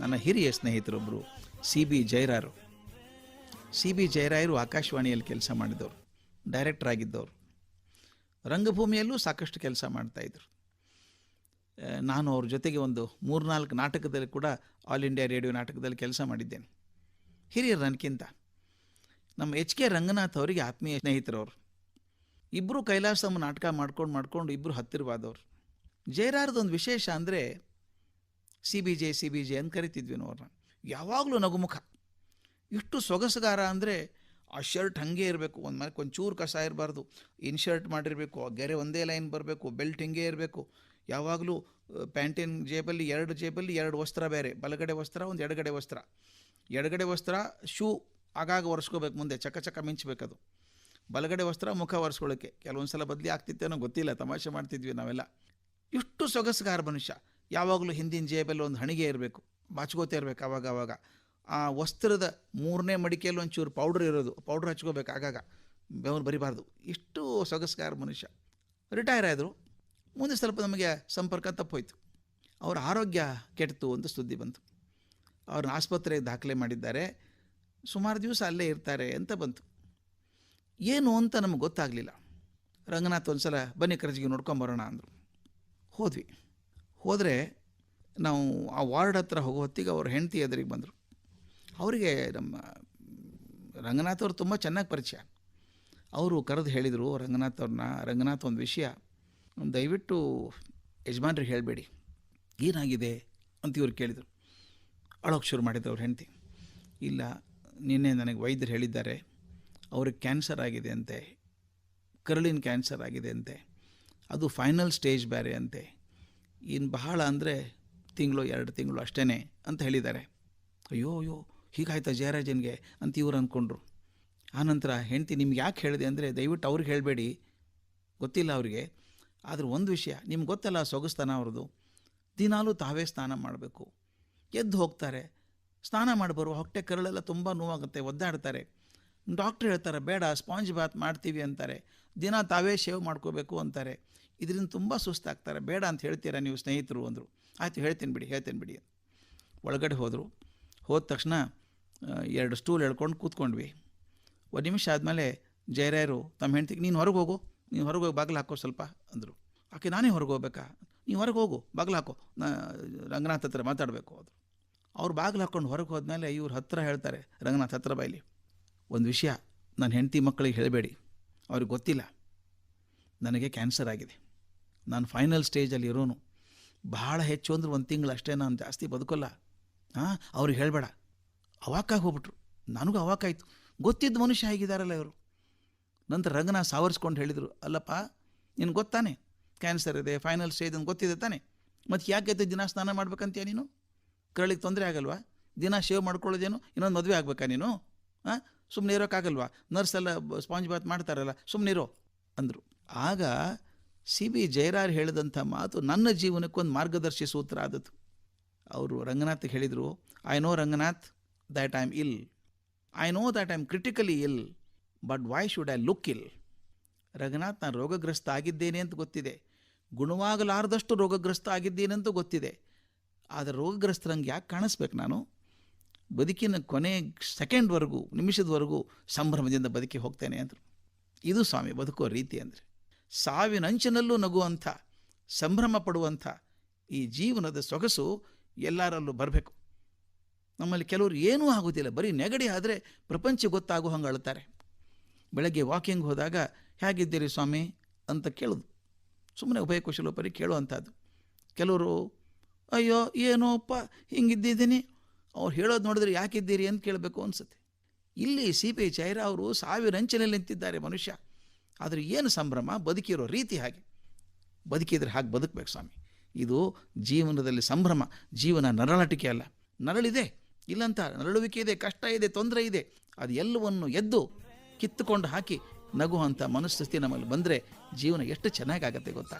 ನನ್ನ ಹಿರಿಯ ಸ್ನೇಹಿತರೊಬ್ಬರು ಸಿ ಬಿ ಜಯರಾರು ಸಿ ಬಿ ಜಯರಾಯರು ಆಕಾಶವಾಣಿಯಲ್ಲಿ ಕೆಲಸ ಮಾಡಿದವರು, ಡೈರೆಕ್ಟರ್ ಆಗಿದ್ದವರು. ರಂಗಭೂಮಿಯಲ್ಲೂ ಸಾಕಷ್ಟು ಕೆಲಸ ಮಾಡ್ತಾಯಿದ್ರು ನಾನು ಅವ್ರ ಜೊತೆಗೆ ಒಂದು ಮೂರ್ನಾಲ್ಕು ನಾಟಕದಲ್ಲಿ ಕೂಡ ಆಲ್ ಇಂಡಿಯಾ ರೇಡಿಯೋ ನಾಟಕದಲ್ಲಿ ಕೆಲಸ ಮಾಡಿದ್ದೇನೆ. ಹಿರಿಯರು ನನಗಿಂತ. ನಮ್ಮ ಎಚ್ ಕೆ ರಂಗನಾಥ್ ಅವರಿಗೆ ಆತ್ಮೀಯ ಸ್ನೇಹಿತರವರು. ಇಬ್ಬರು ಕೈಲಾಸಮ್ಮ ನಾಟಕ ಮಾಡ್ಕೊಂಡು ಮಾಡ್ಕೊಂಡು ಇಬ್ಬರು ಹತ್ತಿರವಾದವರು. ಜಯರಾರದೊಂದು ವಿಶೇಷ ಅಂದರೆ C B J C B J ಅಂತ ಕರಿತಿದ್ವಿ ಅವ್ರನ್ನ. ಯಾವಾಗಲೂ ನಗುಮುಖ. ಇಷ್ಟು ಸೊಗಸುಗಾರ ಅಂದರೆ ಆ ಶರ್ಟ್ ಹಾಗೆ ಇರಬೇಕು, ಒಂದು ಮನೆ ಒಂಚೂರು ಕಸ ಇರಬಾರ್ದು. ಇನ್ ಶರ್ಟ್ ಮಾಡಿರಬೇಕು, ಆ ಗೆರೆ ಒಂದೇ ಲೈನ್ ಬರಬೇಕು, ಬೆಲ್ಟ್ ಹಿಂಗೆ ಇರಬೇಕು. ಯಾವಾಗಲೂ ಪ್ಯಾಂಟಿನ ಜೇಬಲ್ಲಿ ಎರಡು ಜೇಬಲ್ಲಿ ಎರಡು ವಸ್ತ್ರ ಬೇರೆ, ಬಲಗಡೆ ವಸ್ತ್ರ, ಒಂದು ಎಡಗಡೆ ವಸ್ತ್ರ. ಎಡಗಡೆ ವಸ್ತ್ರ ಶೂ ಆಗಾಗ ಒರೆಸ್ಕೋಬೇಕು ಮುಂದೆ, ಚಕ ಚಕ ಮಿಂಚಬೇಕದು ಬಲಗಡೆ ವಸ್ತ್ರ ಮುಖ ಒರೆಸ್ಕೊಳ್ಳೋಕ್ಕೆ. ಕೆಲವೊಂದು ಸಲ ಬದಲಿ ಆಗ್ತಿತ್ತೇನೋ ಗೊತ್ತಿಲ್ಲ, ತಮಾಷೆ ಮಾಡ್ತಿದ್ವಿ ನಾವೆಲ್ಲ. ಇಷ್ಟು ಸೊಗಸುಗಾರ ಮನುಷ್ಯ. ಯಾವಾಗಲೂ ಹಿಂದಿನ ಜೇಬಲ್ಲಿ ಒಂದು ಹಣಿಗೆ ಇರಬೇಕು, ಬಾಚ್ಕೋತಾ ಇರಬೇಕು ಆವಾಗ ಆವಾಗ. ಆ ವಸ್ತ್ರದ ಮೂರನೇ ಮಡಿಕೆಯಲ್ಲಿ ಒಂಚೂರು ಪೌಡ್ರ್ ಇರೋದು ಪೌಡ್ರ್ ಹಚ್ಕೋಬೇಕು ಆಗಾಗ. ಬೆವರು ಬರಿಬಾರ್ದು. ಇಷ್ಟು ಸೊಗಸ್ಕಾರ ಮನುಷ್ಯ. ರಿಟೈರ್ ಆದರು, ಮುಂದೆ ಸ್ವಲ್ಪ ನಮಗೆ ಸಂಪರ್ಕ ತಪ್ಪೋಯ್ತು ಅವರ ಆರೋಗ್ಯ ಕೆಟ್ಟಿತು ಅಂತ ಸುದ್ದಿ ಬಂತು. ಅವ್ರನ್ನ ಆಸ್ಪತ್ರೆಗೆ ದಾಖಲೆ ಮಾಡಿದ್ದಾರೆ. ಸುಮಾರು ದಿವಸ ಅಲ್ಲೇ ಇರ್ತಾರೆ ಅಂತ ಬಂತು. ಏನು ಅಂತ ನಮಗೆ ಗೊತ್ತಾಗಲಿಲ್ಲ. ರಂಗನಾಥ್ ಒಂದು ಸಲ ಬನ್ನಿ ಕರ್ಜಿಗೆ ನೋಡ್ಕೊಂಬರೋಣ ಅಂದರು. ಹೋದ್ವಿ. ಹೋದರೆ ನಾವು ಆ ವಾರ್ಡ್ ಹತ್ರ ಹೋಗೋ ಹೊತ್ತಿಗೆ ಅವ್ರ ಹೆಂಡತಿ ಎದುರಿಗೆ ಬಂದರು. ಅವರಿಗೆ ನಮ್ಮ ರಂಗನಾಥ್ ಅವರು ತುಂಬ ಚೆನ್ನಾಗಿ ಪರಿಚಯ. ಅವರು ಕರೆದು ಹೇಳಿದರು, ರಂಗನಾಥ್ ಅವ್ರನ್ನ ರಂಗನಾಥ್ ಒಂದು ವಿಷಯ ದಯವಿಟ್ಟು ಯಜಮಾನ್ರಿಗೆ ಹೇಳಬೇಡಿ. ಏನಾಗಿದೆ? ಅಂತ ಇವ್ರು ಕೇಳಿದರು. ಅಳೋಕೆ ಶುರು ಮಾಡಿದ್ರು ಅವ್ರ ಹೆಂಡತಿ. ಇಲ್ಲ, ನಿನ್ನೆ ನನಗೆ ವೈದ್ಯರು ಹೇಳಿದ್ದಾರೆ. ಅವ್ರಿಗೆ ಕ್ಯಾನ್ಸರ್ ಆಗಿದೆ ಅಂತೆ. ಕರುಳಿನ ಕ್ಯಾನ್ಸರ್ ಆಗಿದೆ ಅಂತೆ. ಅದು ಫೈನಲ್ ಸ್ಟೇಜ್ ಬೇರೆ ಅಂತೆ. ಇನ್ನು ಬಹಳ ಅಂದರೆ ತಿಂಗಳು, ಎರಡು ತಿಂಗಳು ಅಷ್ಟೇ ಅಂತ ಹೇಳಿದ್ದಾರೆ. ಅಯ್ಯೋ ಅಯ್ಯೋ, ಹೀಗಾಯ್ತಾ ಜಯರಾಜನ್ಗೆ ಅಂತ ಇವ್ರು ಅಂದ್ಕೊಂಡ್ರು ಆನಂತರ ಹೆಂಡ್ತಿ ನಿಮ್ಗೆ ಯಾಕೆ ಹೇಳಿದೆ ಅಂದರೆ ದಯವಿಟ್ಟು ಅವ್ರಿಗೆ ಹೇಳಬೇಡಿ. ಗೊತ್ತಿಲ್ಲ ಅವರಿಗೆ. ಆದರೆ ಒಂದು ವಿಷಯ, ನಿಮ್ಗೆ ಗೊತ್ತಲ್ಲ ಸೊಗಸ್ತಾನ ಅವ್ರದ್ದು. ದಿನಾಲೂ ತಾವೇ ಸ್ನಾನ ಮಾಡಬೇಕು. ಎದ್ದು ಹೋಗ್ತಾರೆ. ಸ್ನಾನ ಮಾಡಿ ಬರುವ ಹೊಟ್ಟೆ ಕರಳೆಲ್ಲ ತುಂಬ ನೋವಾಗುತ್ತೆ, ಒದ್ದಾಡ್ತಾರೆ. ಡಾಕ್ಟ್ರ್ ಹೇಳ್ತಾರೆ, ಬೇಡ, ಸ್ಪಾಂಜ್ ಬಾತ್ ಮಾಡ್ತೀವಿ ಅಂತಾರೆ. ದಿನ ತಾವೇ ಶೇವ್ ಮಾಡ್ಕೋಬೇಕು ಅಂತಾರೆ. ಇದರಿಂದ ತುಂಬ ಸುಸ್ತಾಗ್ತಾರೆ. ಬೇಡ ಅಂತ ಹೇಳ್ತೀರಾ ನೀವು ಸ್ನೇಹಿತರು ಅಂದರು. ಆಯಿತು ಹೇಳ್ತೀನಿ ಬಿಡಿ ಹೇಳ್ತೀನಿ ಬಿಡಿ ಒಳಗಡೆ ಹೋದರು. ಹೋದ ತಕ್ಷಣ ಎರಡು ಸ್ಟೂಲ್ ಎಳ್ಕೊಂಡು ಕೂತ್ಕೊಂಡ್ವಿ. ಒಂದು ನಿಮಿಷ ಆದಮೇಲೆ ಜಯರಾಯರು ತಮ್ಮ ಹೆಂಡ್ತಿಗೆ, ನೀನು ಹೊರಗೆ ಹೋಗು, ನೀನು ಹೊರಗೆ ಹೋಗಿ, ಬಾಗಿಲು ಹಾಕೋ ಸ್ವಲ್ಪ, ಅಂದರು. ಆಕೆ, ನಾನೇ ಹೊರಗೆ ಹೋಗ್ಬೇಕಾ? ನೀವು ಹೊರಗೆ ಹೋಗು, ಬಾಗಿಲು ಹಾಕೋ, ನಾ, ರಂಗನಾಥ್ ಹತ್ರ ಮಾತಾಡಬೇಕು ಅದು ಅವ್ರು ಬಾಗಿಲು ಹಾಕ್ಕೊಂಡು ಹೊರಗೆ ಹೋದ್ಮೇಲೆ ಇವ್ರ ಹತ್ರ ಹೇಳ್ತಾರೆ, ರಂಗನಾಥ್ ಹತ್ರ ಬಾಯಿಲಿ ಒಂದು ವಿಷಯ ನನ್ನ ಹೆಂಡತಿ ಮಕ್ಕಳಿಗೆ ಹೇಳಬೇಡಿ. ಅವ್ರಿಗೆ ಗೊತ್ತಿಲ್ಲ. ನನಗೆ ಕ್ಯಾನ್ಸರ್ ಆಗಿದೆ. ನಾನು ಫೈನಲ್ ಸ್ಟೇಜಲ್ಲಿ ಇರೋನು. ಭಾಳ ಹೆಚ್ಚು ಅಂದ್ರೆ ಒಂದು ತಿಂಗಳು ಅಷ್ಟೇ ನಾನು ಜಾಸ್ತಿ ಬದುಕೋಲ್ಲ. ಹಾಂ ಅವ್ರಿಗೆ ಹೇಳಬೇಡ. ಅವಾಕಾಗಿ ಹೋಗ್ಬಿಟ್ರು ನನಗೂ ಅವಾಕಾಯಿತು ಗೊತ್ತಿದ್ದ ಮನುಷ್ಯ ಹೇಗಿದ್ದಾರಲ್ಲ ಇವರು. ನಂತರ ರಂಗನ ಸಾವರಿಸ್ಕೊಂಡು ಹೇಳಿದರು, ಅಲ್ಲಪ್ಪ ನಿನ್ಗೆ ಗೊತ್ತಾನೆ? ಕ್ಯಾನ್ಸರ್ ಇದೆ ಫೈನಲ್ ಸ್ಟೇಜ್ ಅಂತ ಗೊತ್ತಿದೆ ತಾನೆ? ಮತ್ತು ಯಾಕೆ ದಿನ ಸ್ನಾನ ಮಾಡ್ಬೇಕಂತೀಯ ನೀನು? ಕರಳಿಗೆ ತೊಂದರೆ ಆಗಲ್ವಾ? ದಿನ ಶೇವ್ ಮಾಡ್ಕೊಳ್ಳೋದೇನು? ಇನ್ನೊಂದು ಮದುವೆ ಆಗಬೇಕಾ ನೀನು? ಹಾಂ ಸುಮ್ಮನೆ ಇರೋಕ್ಕಾಗಲ್ವಾ? ನರ್ಸ್ ಎಲ್ಲ ಸ್ಪಾಂಜ್ ಬಾತ್ ಮಾಡ್ತಾರಲ್ಲ ಸುಮ್ಮನೆ ಇರೋ. ಅಂದರು. ಆಗ ಸಿ ಬಿ ಜಯರಾರ್ ಹೇಳಿದಂಥ ಮಾತು ನನ್ನ ಜೀವನಕ್ಕೊಂದು ಮಾರ್ಗದರ್ಶಿ ಸೂತ್ರ ಆದದ್ದು. ಅವರು ರಂಗನಾಥ್ಗೆ ಹೇಳಿದರು I know Ranganath that I am ill I know that I am critically ill but why should I look ill Ranganath ನಾನು ರೋಗಗ್ರಸ್ತ ಆಗಿದ್ದೇನೆ ಅಂತ ಗೊತ್ತಿದೆ. ಗುಣವಾಗಲಾರದಷ್ಟು ರೋಗಗ್ರಸ್ತ ಆಗಿದ್ದೇನೆ ಅಂತ ಗೊತ್ತಿದೆ. ಆದರೆ ರೋಗಗ್ರಸ್ತರಂಗೆ ಯಾಕೆ ಕಾಣಿಸ್ಬೇಕು ನಾನು? ಬದುಕಿನ ಕೊನೆ ಸೆಕೆಂಡ್ವರೆಗೂ, ನಿಮಿಷದವರೆಗೂ ಸಂಭ್ರಮದಿಂದ ಬದುಕಿ ಹೋಗ್ತೇನೆ ಅಂದರು. ಇದು ಸ್ವಾಮಿ ಬದುಕೋ ರೀತಿ ಅಂದರೆ. ಸಾವಿನಂಚಿನಲ್ಲೂ ನಗುವಂಥ, ಸಂಭ್ರಮ ಪಡುವಂಥ ಈ ಜೀವನದ ಸೊಗಸು ಎಲ್ಲರಲ್ಲೂ ಬರಬೇಕು. ನಮ್ಮಲ್ಲಿ ಕೆಲವರು ಏನೂ ಆಗೋದಿಲ್ಲ. ಬರೀ ನೆಗಡಿ ಆದರೆ ಪ್ರಪಂಚ ಗೊತ್ತಾಗೋ ಹಂಗೆ ಅಳ್ತಾರೆ. ಬೆಳಗ್ಗೆ ವಾಕಿಂಗ್ ಹೋದಾಗ, ಹೇಗಿದ್ದೀರಿ ಸ್ವಾಮಿ? ಅಂತ ಕೇಳೋದು. ಸುಮ್ಮನೆ ಉಭಯ ಕುಶಲೋಪರಿ ಕೇಳುವಂಥದ್ದು. ಕೆಲವರು, ಅಯ್ಯೋ ಏನೋಪ್ಪ ಹಿಂಗಿದ್ದಿದ್ದೀನಿ. ಅವ್ರು ಹೇಳೋದು ನೋಡಿದ್ರೆ ಯಾಕಿದ್ದೀರಿ? ಅಂತ ಕೇಳಬೇಕು ಅನಿಸುತ್ತೆ. ಇಲ್ಲಿ ಸಿ ಪಿ ಚೈರ ಅವರು ಸಾವಿರ ಅಂಚಿನಲ್ಲಿ ನಿಂತಿದ್ದಾರೆ ಮನುಷ್ಯ. ಆದರೆ ಏನು ಸಂಭ್ರಮ? ಬದುಕಿರೋ ರೀತಿ ಹಾಗೆ. ಬದುಕಿದ್ರೆ ಹಾಗೆ ಬದುಕಬೇಕು ಸ್ವಾಮಿ. ಇದು ಜೀವನದಲ್ಲಿ ಸಂಭ್ರಮ, ಜೀವನ ನರಳಟಿಕೆ ಅಲ್ಲ. ನರಳಿದೆ, ಇಲ್ಲಂತ ನರಳುವಿಕೆ ಇದೆ, ಕಷ್ಟ ಇದೆ, ತೊಂದರೆ ಇದೆ. ಅದು ಎಲ್ಲವನ್ನು ಎದ್ದು ಕಿತ್ತುಕೊಂಡು ಹಾಕಿ ನಗುವಂಥ ಮನಸ್ಥಿತಿ ನಮ್ಮಲ್ಲಿ ಬಂದರೆ ಜೀವನ ಎಷ್ಟು ಚೆನ್ನಾಗಾಗತ್ತೆ ಗೊತ್ತಾ?